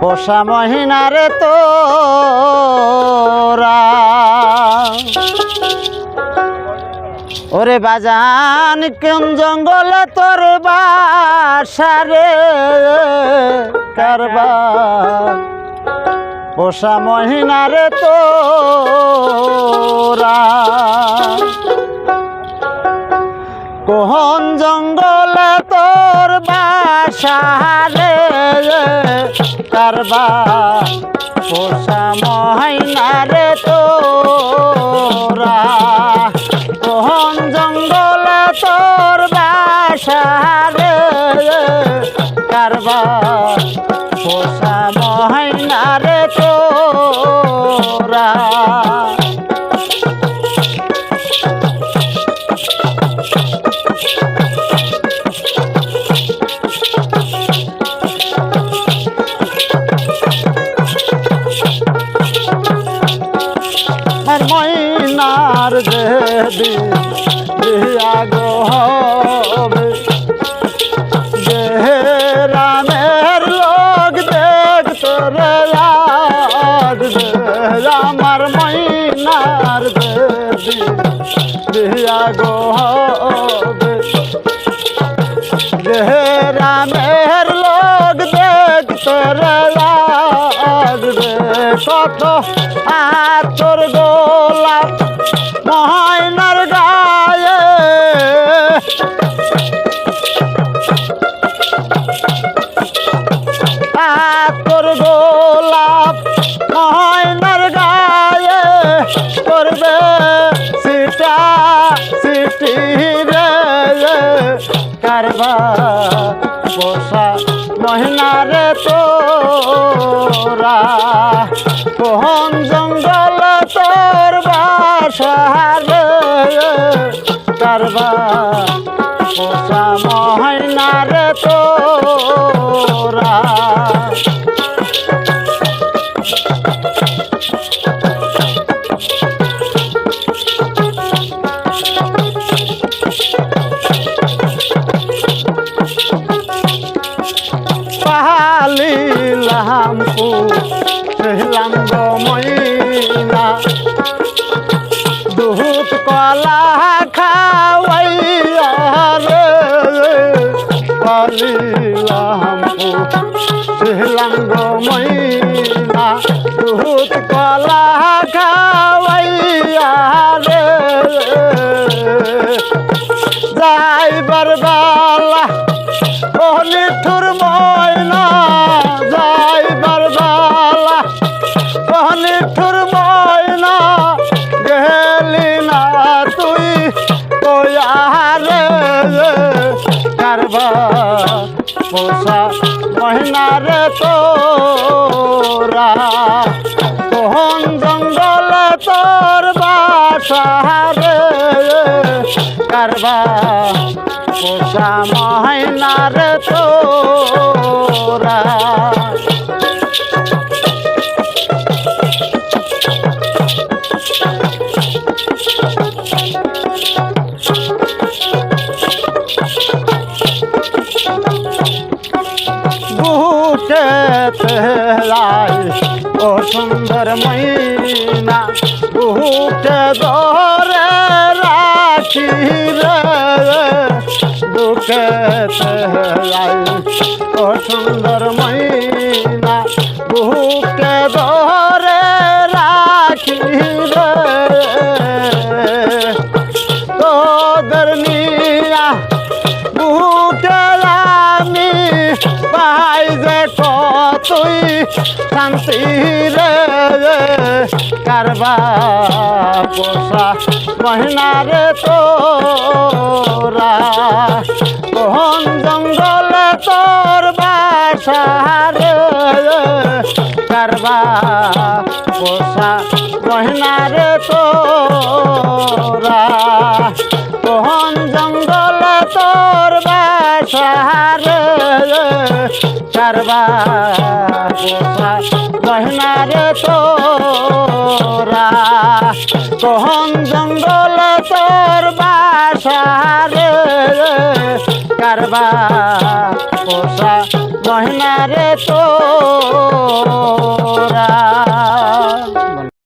পোষা মহিনারে তোরা। ওরে বাজান, কোন জঙ্গলে তোর বাসারে? কারবা পোষা মহিনারে তোরা। কোহন জঙ্গলে তোর বাসারে? কারবা পোষা মহিনারে তোরা বিয়া গো হবে যে রামের লোক দেখতে রে আমার ময়নার দেবী বিয়া গো হবে যে রামের লোক দেখতে রে কত আতর গোলাপ মহিনারে তোরা কোহন জঙ্গল তোর বাসারে কারবা মহিনা রে তোরা। পালিলাম পুহিলাম গো ময়না দুহুত কলা খাওয়াইয়া রে পালিলাম পুহিলাম গো ময়না দুহুত কলা খাওয়াইয়া রে যাইবার বালা কয়ারে কারবা পোষা মহিনারে তোরা। কোহন জঙ্গল তোর বাসারে কারবা পোষা মহিনারে তোরা। তেলাই ও সুন্দর মহিনা বুকে ধরে রাখি রে বুকে তেলাই ও সুন্দর মহিনা বুকে কতই শান্তি রে কারবা পোষা মহিনারে তোরা। কোহন জঙ্গলে তোর বাসারে কারবা পোষা মহিনারে তোরা। কোহন জঙ্গল তোর বাসারে কারবা কোহন জঙ্গল তোর বাসারে কারবা পোষা মহিনারে তো